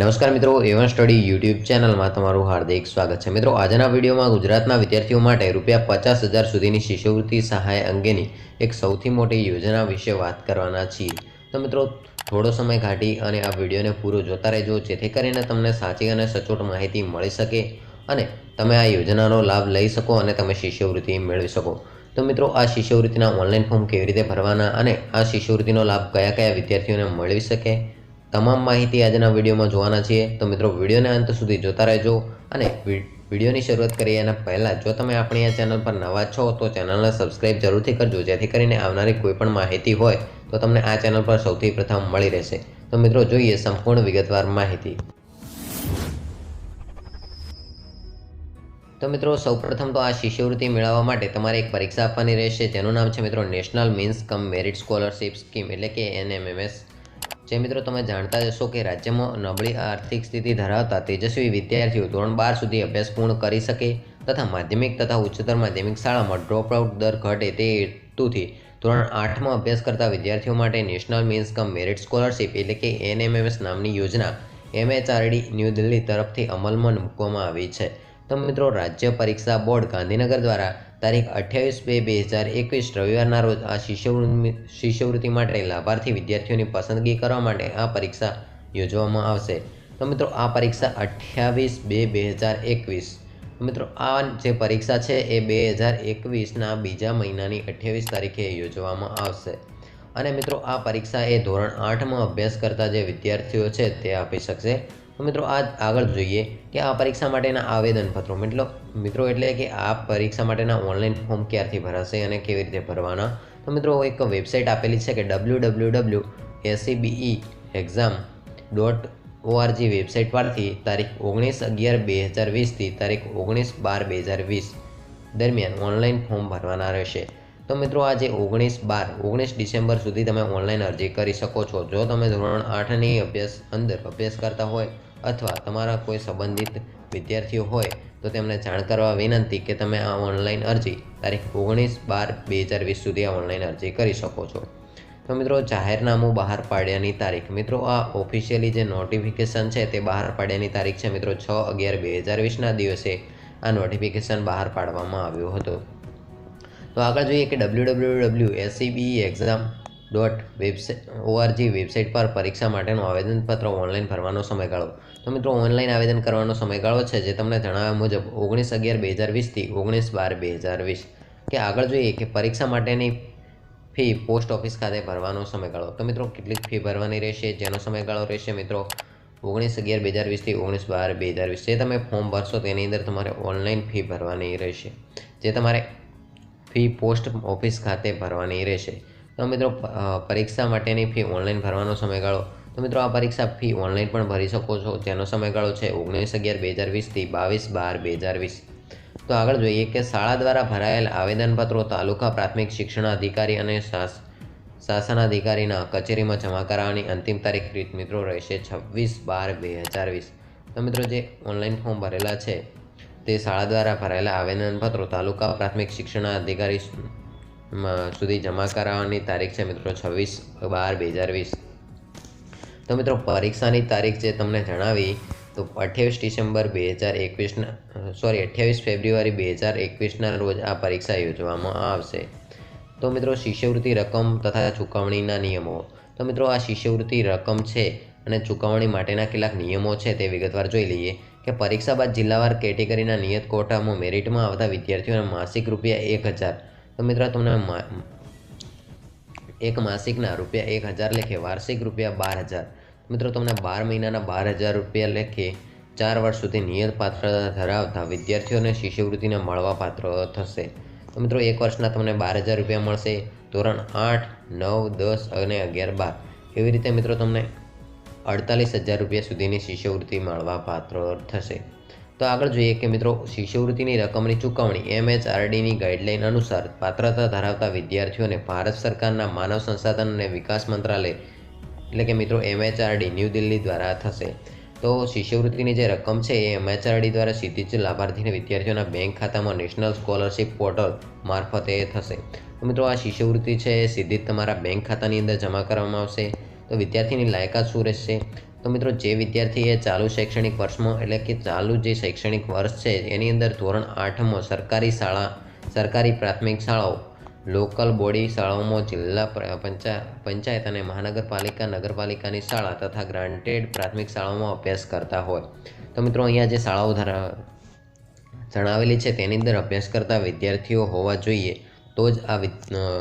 નમસ્કાર મિત્રો એવન study YouTube ચેનલમાં તમારું હાર્દિક સ્વાગત છે. મિત્રો, આજના વિડીયોમાં ગુજરાતના વિદ્યાર્થીઓ માટે રૂપિયા પચાસ હજાર સુધીની શિષ્યવૃત્તિ સહાય અંગેની એક સૌથી મોટી યોજના વિશે વાત કરવાના છીએ. તો મિત્રો, થોડો સમય કાઢી અને આ વિડીયોને પૂરો જોતા રહેજો, જેથી કરીને તમને સાચી અને સચોટ માહિતી મળી શકે અને તમે આ યોજનાનો લાભ લઈ શકો અને તમે શિષ્યવૃત્તિ મેળવી શકો. તો મિત્રો, આ શિષ્યવૃત્તિના ઓનલાઈન ફોર્મ કેવી રીતે ભરવાના અને આ શિષ્યવૃત્તિનો લાભ કયા કયા વિદ્યાર્થીઓને મળી શકે? તમામ માહિતી આજના વિડીયોમાં જોવાના છીએ. તો મિત્રો, વિડીયોને અંત સુધી જોતા રહેજો અને વિડીયોની શરૂઆત કરીએ એના પહેલાં, જો તમે આપણી આ ચેનલ પર નવા છો, તો ચેનલને સબસ્ક્રાઈબ જરૂરથી કરજો. જેથી કરીને આવનારી કોઈપણ માહિતી હોય, તો તમને આ ચેનલ પર સૌથી પ્રથમ મળી રહેશે. તો મિત્રો, જોઈએ સંપૂર્ણ વિગતવાર માહિતી. તો મિત્રો, સૌપ્રથમ તો આ શિષ્યવૃત્તિ મેળવવા માટે તમારે એક પરીક્ષા આપવાની રહેશે, જેનું નામ છે મિત્રો, national means cum merit scholarship scheme, એટલે કે એનએમએમએસ. જે મિત્રો તમે જાણતા જશો કે રાજ્યમાં નબળી આર્થિક સ્થિતિ ધરાવતા તેજસ્વી વિદ્યાર્થીઓ ધોરણ બાર સુધી અભ્યાસ પૂર્ણ કરી શકે તથા માધ્યમિક તથા ઉચ્ચતર માધ્યમિક શાળામાં ડ્રોપ આઉટ દર ઘટે તે હેતુથી ધોરણ આઠમાં અભ્યાસ કરતા વિદ્યાર્થીઓ માટે national means cum merit scholarship એટલે કે એનએમએમએસ નામની યોજના એમએચઆરડી ન્યૂ દિલ્હી તરફથી અમલમાં મૂકવામાં આવી છે. તો મિત્રો રાજ્ય પરીક્ષા બોર્ડ ગાંધીનગર દ્વારા તારીખ અઠ્યાવીસ બે બે હજાર એકવીસ રવિવારના રોજ આ શિષ્યવૃત્તિ શિષ્યવૃત્તિ માટે લાભાર્થી વિદ્યાર્થીઓની પસંદગી કરવા માટે આ પરીક્ષા યોજવામાં આવશે. તો મિત્રો, આ પરીક્ષા અઠ્યાવીસ બે બે હજાર એકવીસ. મિત્રો, આ જે પરીક્ષા છે એ બે હજાર એકવીસના બીજા મહિનાની અઠ્યાવીસ તારીખે યોજવામાં આવશે. અને મિત્રો, આ પરીક્ષા એ ધોરણ આઠમાં અભ્યાસ કરતા જે વિદ્યાર્થીઓ છે તે આપી શકશે. તો મિત્રો આ આગળ જોઈએ કે આ પરીક્ષા માટેના આવેદનપત્રો, મિત્રો મિત્રો એટલે કે આ પરીક્ષા માટેના ઓનલાઈન ફોર્મ ક્યારથી ભરાશે અને કેવી રીતે ભરવાના? તો મિત્રો એક વેબસાઇટ આપેલી છે કે W W W SEBE exam dot ORG website પરથી તારીખ ઓગણીસ અગિયાર બે હજાર વીસથી તારીખ ઓગણીસ બાર બે હજાર વીસ દરમિયાન ઓનલાઈન ફોર્મ ભરવાના રહેશે. તો મિત્રો આજે ઓગણીસ બાર, ઓગણીસ ડિસેમ્બર સુધી તમે ઓનલાઈન અરજી કરી શકો છો. જો તમે ધોરણ આઠની અભ્યાસ અંદર અભ્યાસ કરતા હોય અથવા તમારા કોઈ સંબંધિત વિદ્યાર્થીઓ હોય તો તેમને જાણ કરવા વિનંતી કે તમે આ ઓનલાઈન અરજી તારીખ ઓગણીસ બાર બે હજાર વીસ સુધી આ ઓનલાઈન અરજી કરી શકો છો. તો મિત્રો, જાહેરનામું બહાર પાડ્યાની તારીખ. મિત્રો, આ ઓફિશિયલી જે નોટિફિકેશન છે તે બહાર પાડ્યાની તારીખ છે મિત્રો, છ અગિયાર બે હજાર વીસના દિવસે આ નોટિફિકેશન બહાર પાડવામાં આવ્યું હતું. તો આગળ જોઈએ કે W W W SEB exam dot website ORG website પર પરીક્ષા માટેનું આવેદનપત્ર ઓનલાઈન ભરવાનો સમયગાળો. તો મિત્રો ઓનલાઈન આવેદન કરવાનો સમયગાળો છે જે તમને જણાવ્યા મુજબ ઓગણીસ અગિયાર બે હજાર વીસથી ઓગણીસ બાર બે હજાર વીસ. કે આગળ જોઈએ કે પરીક્ષા માટેની ફી પોસ્ટ ઓફિસ ખાતે ભરવાનો સમયગાળો. તો મિત્રો, કેટલીક ફી ભરવાની રહેશે? જેનો સમયગાળો રહેશે મિત્રો? ઓગણીસ અગિયાર બે હજાર વીસથી ઓગણીસ બાર બે હજાર વીસ. જે તમે ફોર્મ ભરશો તેની અંદર તમારે ઓનલાઈન ફી ભરવાની રહેશે. જે તમારે ફી પોસ્ટ ઓફિસ ખાતે ભરવાની રહેશે. તો મિત્રો પરીક્ષા માટેની ફી ઓનલાઈન ભરવાનો સમયગાળો. તો મિત્રો, આ પરીક્ષા ફી ઓનલાઈન પણ ભરી શકો છો. જેનો સમયગાળો છે ઓગણીસ અગિયાર બે હજાર વીસથી બાવીસ બાર બે હજાર વીસ. તો આગળ જોઈએ કે શાળા દ્વારા ભરાયેલ આવેદનપત્રો તાલુકા પ્રાથમિક શિક્ષણ અધિકારી અને શાસ, શાસનાધિકારીના કચેરીમાં જમા કરાવવાની અંતિમ તારીખ રીત મિત્રો રહેશે છવ્વીસ બાર બે હજાર વીસ. તો મિત્રો, જે ઓનલાઈન ફોર્મ ભરેલા છે, તે શાળા દ્વારા ભરાયેલા આવેદનપત્રો તાલુકા પ્રાથમિક શિક્ષણ અધિકારી સુધી જમા કરાવવાની તારીખ છે મિત્રો છવ્વીસ બાર બે હજાર વીસ. તો મિત્રો પરીક્ષાની તારીખ જે તમને જણાવી, તો અઠ્યાવીસ ડિસેમ્બર બે હજાર એકવીસના સોરી અઠ્યાવીસ ફેબ્રુઆરી બે હજાર એકવીસના રોજ આ પરીક્ષા યોજવામાં આવશે. તો મિત્રો શિષ્યવૃત્તિ રકમ તથા ચૂકવણીના નિયમો. તો મિત્રો આ શિષ્યવૃત્તિ રકમ છે અને ચૂકવણી માટેના કેટલાક નિયમો છે તે વિગતવાર જોઈ લઈએ કે પરીક્ષા બાદ જિલ્લાવાર કેટેગરીના નિયત કોટામાં મેરિટમાં આવતા વિદ્યાર્થીઓને માસિક રૂપિયા એક હજાર તો મિત્રો, તમને એક માસિકના રૂપિયા એક હજાર લેખે, વાર્ષિક રૂપિયા બાર હજાર. મિત્રો, તમને બાર મહિનાના બાર હજાર રૂપિયા લેખે ચાર વર્ષ સુધી નિયત પાત્રતા ધરાવતા વિદ્યાર્થીઓને શિષ્યવૃત્તિને મળવા પાત્ર થશે. તો મિત્રો, એક વર્ષના તમને બાર હજાર રૂપિયા મળશે. ધોરણ આઠ, નવ, દસ અને અગિયાર, બાર. એવી રીતે મિત્રો, તમને અડતાલીસ હજાર રૂપિયા સુધીની શિષ્યવૃત્તિ મળવા પાત્ર થશે. તો આગળ જોઈએ કે મિત્રો, શિષ્યવૃત્તિની રકમની ચૂકવણી એમએચઆરડીની ગાઈડલાઈન અનુસાર પાત્રતા ધરાવતા વિદ્યાર્થીઓને ભારત સરકારના માનવ સંસાધન અને વિકાસ મંત્રાલય, એટલે કે મિત્રો એમએચઆરડી ન્યૂ દિલ્હી દ્વારા થશે. તો શિષ્યવૃત્તિની જે રકમ છે એ એમએચઆરડી દ્વારા સીધી જ લાભાર્થીને વિદ્યાર્થીઓના બેંક ખાતામાં નેશનલ સ્કોલરશિપ પોર્ટલ મારફતે થશે. તો મિત્રો, આ શિષ્યવૃત્તિ છે એ સીધી જ તમારા બેંક ખાતાની અંદર જમા કરવામાં આવશે. તો વિદ્યાર્થીની લાયકાત શું રહેશે? તો મિત્રો, જે વિદ્યાર્થીએ ચાલુ શૈક્ષણિક વર્ષમાં, એટલે કે ચાલુ જે શૈક્ષણિક વર્ષ છે, એની અંદર ધોરણ આઠમાં સરકારી શાળા, સરકારી પ્રાથમિક શાળાઓ, લોકલ બોડી શાળાઓમાં જિલ્લા પંચાયત અને મહાનગરપાલિકા, નગરપાલિકાની શાળા તથા ગ્રાન્ટેડ પ્રાથમિક શાળાઓમાં અભ્યાસ કરતા હોય. તો મિત્રો, અહીંયા જે શાળાઓ ધરા, જણાવેલી છે, તેની અંદર અભ્યાસ કરતા વિદ્યાર્થીઓ હોવા જોઈએ. તો જ આ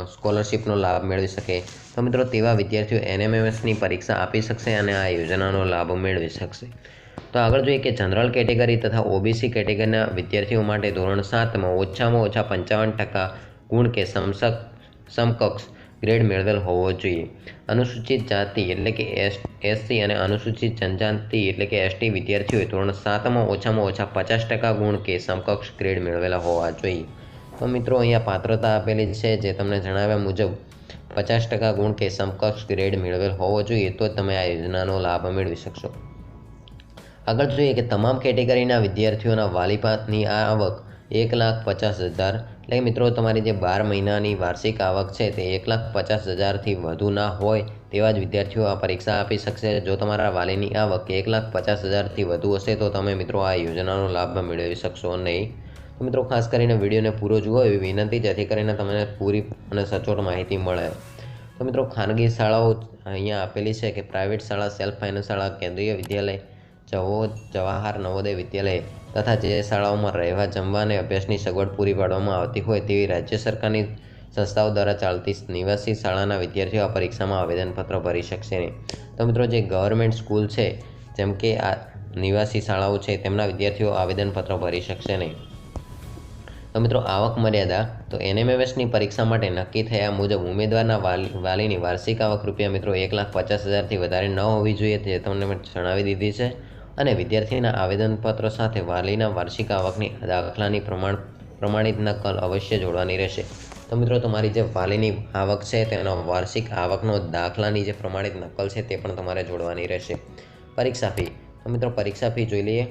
સ્કોલરશિપનો લાભ મેળવી શકે. તો મિત્રો તેવા વિદ્યાર્થીઓ એનએમએમએસની પરીક્ષા આપી શકશે અને આ યોજનાનો લાભ મેળવી શકશે. તો આગળ જોઈએ કે જનરલ કેટેગરી તથા ઓબીસી કેટેગરીના વિદ્યાર્થીઓ માટે ધોરણ સાતમાં ઓછામાં ઓછા પંચાવન ટકા ગુણ કે સમસક, સમકક્ષ ગ્રેડ મેળવેલ હોવો જોઈએ. અનુસૂચિત જાતિ એટલે કે એસ, એસસી અને અનુસૂચિત જનજાતિ એટલે કે એસટી વિદ્યાર્થીઓએ ધોરણ સાતમાં ઓછામાં ઓછા પચાસ ટકા ગુણ કે સમકક્ષ ગ્રેડ મેળવેલા હોવા જોઈએ. તો મિત્રો, અહીંયા પાત્રતા આપેલી છે જે તમને જણાવ્યા મુજબ, પચાસ ટકા ગુણ કે સમકક્ષ ગ્રેડ મેળવેલ હોવો જોઈએ તો તમે આ યોજનાનો લાભ મેળવી શકશો. આગળ જોઈએ કે તમામ કેટેગરીના વિદ્યાર્થીઓના વાલીપાતની આ આવક એક લાખ પચાસ હજાર, એટલે મિત્રો, તમારી જે બાર મહિનાની વાર્ષિક આવક છે તે એક લાખ પચાસ હજારથી વધુ ના હોય તેવા જ વિદ્યાર્થીઓ આ પરીક્ષા આપી શકશે. જો તમારા વાલીની આવક એક લાખ પચાસ હજારથી વધુ હશે તો તમે મિત્રો આ યોજનાનો લાભ મેળવી શકશો નહીં. તો મિત્રો ખાસ કરીને વિડીયોને પૂરો જુઓ એવી વિનંતી, જેથી કરીને તમને પૂરી અને સચોટ માહિતી મળે. તો મિત્રો ખાનગી શાળાઓ અહીંયા આપેલી છે કે પ્રાઇવેટ શાળા સેલ્ફ ફાઇનાન્સ શાળા, કેન્દ્રીય વિદ્યાલય, જવો, જવાહર નવોદય વિદ્યાલય તથા જે શાળાઓમાં રહેવા, જમવા અને અભ્યાસની સગવડ પૂરી પાડવામાં આવતી હોય તેવી રાજ્ય સરકારની સંસ્થાઓ દ્વારા ચાલતી નિવાસી શાળાના વિદ્યાર્થીઓ આ પરીક્ષામાં આવેદનપત્ર ભરી શકશે નહીં. તો મિત્રો જે ગવર્મેન્ટ સ્કૂલ છે, જેમ કે આ નિવાસી શાળાઓ છે, તેમના વિદ્યાર્થીઓ આવેદનપત્ર ભરી શકશે નહીં. તો મિત્રો આવક મર્યાદા, તો એનએમએમએસની પરીક્ષા માટે નક્કી થયા મુજબ ઉમેદવારના વાલી, વાલીની વાર્ષિક આવક રૂપિયા મિત્રો એક લાખ પચાસ હજારથી વધારે ન હોવી જોઈએ તે તમને જણાવી દીધી છે. અને વિદ્યાર્થીના આવેદનપત્ર સાથે વાલીના વાર્ષિક આવકની દાખલાની પ્રમાણ, પ્રમાણિત નકલ અવશ્ય જોડવાની રહેશે. તો મિત્રો તમારી જે વાલીની આવક છે તેનો વાર્ષિક આવકનો દાખલાની જે પ્રમાણિત નકલ છે તે પણ તમારે જોડવાની રહેશે. પરીક્ષા ફી, તો મિત્રો પરીક્ષા ફી જોઈ લઈએ.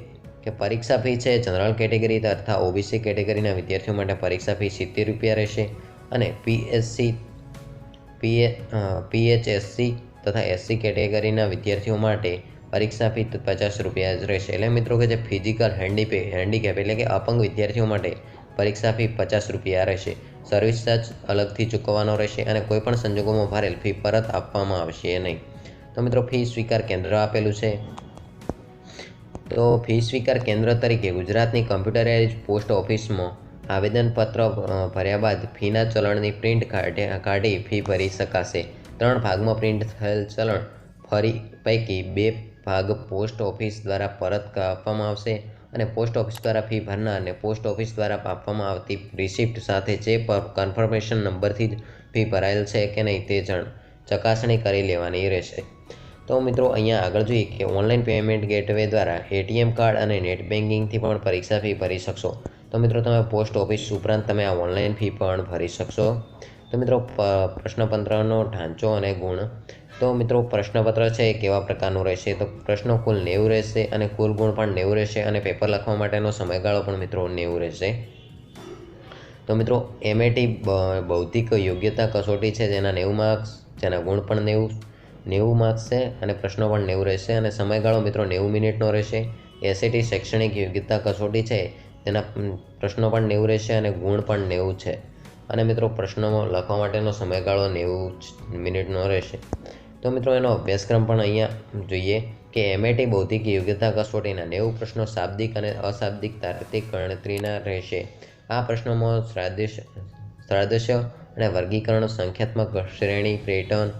કે પરીક્ષા ફી છે, જનરલ કેટેગરી તથા ઓબીસી કેટેગરીના વિદ્યાર્થીઓ માટે પરીક્ષા ફી સિત્તેર રૂપિયા રહેશે અને પીએસસી, પીએ પીએચએસસી તથા એસસી કેટેગરીના વિદ્યાર્થીઓ માટે પરીક્ષા ફી પચાસ રૂપિયા જ રહેશે. એટલે મિત્રો કે જે ફિઝિકલ હેન્ડીપે, હેન્ડીકેપ એટલે કે અપંગ વિદ્યાર્થીઓ માટે પરીક્ષા ફી પચાસ રૂપિયા રહેશે. સર્વિસ ચાર્જ અલગથી ચૂકવવાનો રહેશે અને કોઈપણ સંજોગોમાં ભરેલ ફી પરત આપવામાં આવશે નહીં. તો મિત્રો ફી સ્વીકાર કેન્દ્ર આપેલું છે. તો ફી સ્વીકાર કેન્દ્ર તરીકે ગુજરાતની કમ્પ્યુટરાઇઝ પોસ્ટ ઓફિસમાં આવેદનપત્ર ભર્યા બાદ ફીના ચલણની પ્રિન્ટ કાઢી ફી ભરી શકાશે. ત્રણ ભાગમાં પ્રિન્ટ થયેલ ચલણ ફરી પૈકી બે ભાગ પોસ્ટ ઓફિસ દ્વારા પરત આપવામાં આવશે અને પોસ્ટ ઓફિસ દ્વારા ફી ભરનારને પોસ્ટ ઓફિસ દ્વારા આપવામાં આવતી રિસિપ્ટ સાથે જે કન્ફર્મેશન નંબરથી જ ફી ભરાયેલ છે કે નહીં તે જણ ચકાસણી કરી લેવાની રહેશે. તો મિત્રો, અહીંયા આગળ જોઈએ કે ઓનલાઈન પેમેન્ટ ગેટવે દ્વારા એટીએમ કાર્ડ અને નેટ બેન્કિંગથી પણ પરીક્ષા ફી ભરી શકશો. તો મિત્રો, તમે પોસ્ટ ઓફિસ ઉપરાંત તમે આ ઓનલાઈન ફી પણ ભરી શકશો. તો મિત્રો પ્રશ્નપત્રનો ઢાંચો અને ગુણ. તો મિત્રો, પ્રશ્નપત્ર છે એ કેવા પ્રકારનું રહેશે? તો પ્રશ્નો કુલ નેવું રહેશે અને કુલ ગુણ પણ નેવું રહેશે અને પેપર લખવા માટેનો સમયગાળો પણ મિત્રો નેવું રહેશે. તો મિત્રો, એમએટી બૌદ્ધિક યોગ્યતા કસોટી છે, જેના નેવું માર્ક્સ, જેના ગુણ પણ નેવું નેવું માર્ક્સ છે અને પ્રશ્નો પણ નેવું રહેશે અને સમયગાળો મિત્રો નેવું મિનિટનો રહેશે. એસએટી શૈક્ષણિક યોગ્યતા કસોટી છે, તેના પ્રશ્નો પણ નેવું રહેશે અને ગુણ પણ નેવું છે. અને મિત્રો પ્રશ્નો લખવા માટેનો સમયગાળો નેવું મિનિટનો રહેશે. તો મિત્રો એનો અભ્યાસક્રમ પણ અહીંયા જોઈએ કે એમએટી બૌદ્ધિક યોગ્યતા કસોટીના નેવું પ્રશ્નો શાબ્દિક અને અશાબ્દિક તાર્કિક ગણતરીના રહેશે. આ પ્રશ્નોમાં શ્રાદ્દેશ શ્રાદ્દશ્ય અને વર્ગીકરણ, સંખ્યાત્મક શ્રેણી, પેટર્ન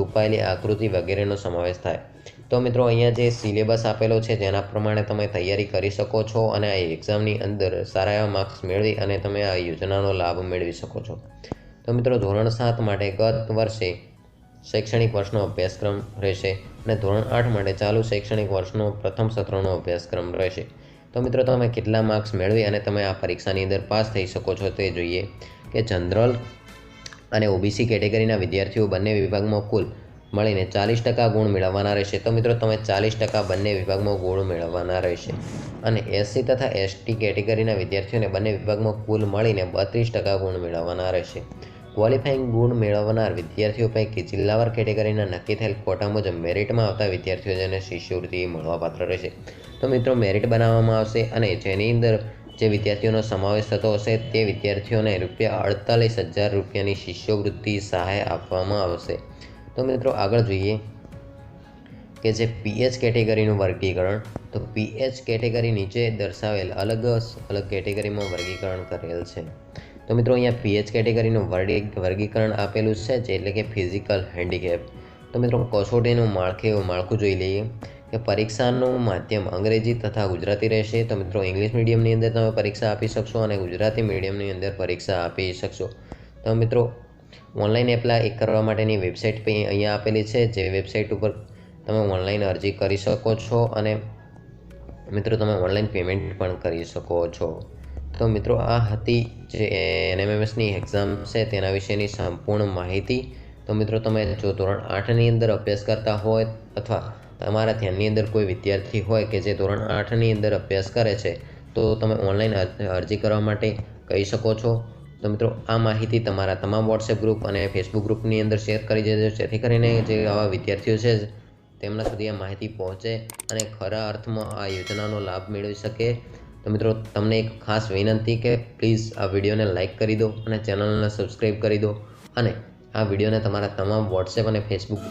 છુપાયેલી આકૃતિ વગેરેનો સમાવેશ થાય. તો મિત્રો, અહીંયા જે સિલેબસ આપેલો છે, જેના પ્રમાણે તમે તૈયારી કરી શકો છો અને આ એક્ઝામની અંદર સારા એવા માર્ક્સ મેળવી અને તમે આ યોજનાનો લાભ મેળવી શકો છો. તો મિત્રો, ધોરણ સાત માટે ગત વર્ષે શૈક્ષણિક વર્ષનો અભ્યાસક્રમ રહેશે અને ધોરણ આઠ માટે ચાલુ શૈક્ષણિક વર્ષનો પ્રથમ સત્રનો અભ્યાસક્રમ રહેશે. તો મિત્રો, તમે કેટલા માર્ક્સ મેળવી અને તમે આ પરીક્ષાની અંદર પાસ થઈ શકો છો તે જોઈએ કે જનરલ અને ઓબીસી કેટેગરીના વિદ્યાર્થીઓ બંને વિભાગમાં કુલ મળીને ચાલીસ ટકા ગુણ મેળવવાના રહેશે. તો મિત્રો, તમે ચાલીસ ટકા બંને વિભાગમાં ગુણ મેળવવાના રહેશે. અને એસસી તથા એસટી કેટેગરીના વિદ્યાર્થીઓને બંને વિભાગમાં કુલ મળીને બત્રીસ ટકા ગુણ મેળવવાના રહેશે. ક્વોલિફાઈંગ ગુણ મેળવનાર વિદ્યાર્થીઓ પૈકી જિલ્લાવાર કેટેગરીના નક્કી થયેલ કોટા મુજબ મેરિટમાં આવતા વિદ્યાર્થીઓ જેને શિષ્યવૃત્તિ મળવાપાત્ર રહેશે. તો મિત્રો, મેરિટ બનાવવામાં આવશે અને જેની અંદર જે વિદ્યાર્થીઓનો સમાવેશ થતો હશે તે વિદ્યાર્થીઓને રૂપિયા અડતાલીસ હજાર રૂપિયાની શિષ્યવૃત્તિ સહાય આપવામાં આવશે. તો મિત્રો આગળ જોઈએ કે જે પીએચ કેટેગરીનું વર્ગીકરણ, તો પીએચ કેટેગરી નીચે દર્શાવેલ અલગ અલગ કેટેગરીમાં વર્ગીકરણ કરેલ છે. તો મિત્રો અહીંયા પીએચ કેટેગરીનું વર્ગી વર્ગીકરણ આપેલું છે એટલે કે ફિઝિકલ હેન્ડીકેપ. તો મિત્રો કસોટીનું માળખે, માળખું જોઈ લઈએ. કે પરીક્ષાનું માધ્યમ અંગ્રેજી તથા ગુજરાતી રહેશે. તો મિત્રો ઇંગ્લિશ મીડિયમની અંદર તમે પરીક્ષા આપી શકશો અને ગુજરાતી મીડિયમની અંદર પરીક્ષા આપી શકશો. તો મિત્રો ઓનલાઈન એપ્લાય કરવા માટેની વેબસાઇટ પણ અહીંયા આપેલી છે, જે વેબસાઇટ ઉપર તમે ઓનલાઈન અરજી કરી શકો છો અને મિત્રો, તમે ઓનલાઈન પેમેન્ટ પણ કરી શકો છો. તો મિત્રો, આ હતી જે એનએમએમએસની એક્ઝામ છે, તેના વિશેની સંપૂર્ણ માહિતી. તો મિત્રો, તમે જો ધોરણ આઠની અંદર અભ્યાસ કરતા હોય અથવા તમારા ધ્યાનની અંદર કોઈ વિદ્યાર્થી હોય કે જે ધોરણ આઠની અંદર અભ્યાસ કરે છે, તો તમે ઓનલાઈન અરજી કરવા માટે કહી શકો છો. તો મિત્રો, આ માહિતી તમારા તમામ વોટ્સએપ ગ્રુપ અને ફેસબુક ગ્રુપની અંદર શેર કરી દેજો. જેથી કરીને જે આવા વિદ્યાર્થીઓ છે, તેમના સુધી આ માહિતી પહોંચે અને ખરા અર્થમાં આ યોજનાનો લાભ મેળવી શકે. તો મિત્રો, તમને એક ખાસ વિનંતી કે પ્લીઝ આ વિડીયોને લાઇક કરી દો અને ચેનલને સબસ્ક્રાઈબ કરી દો અને આ વિડીયોને તમારા તમામ વોટ્સએપ અને ફેસબુક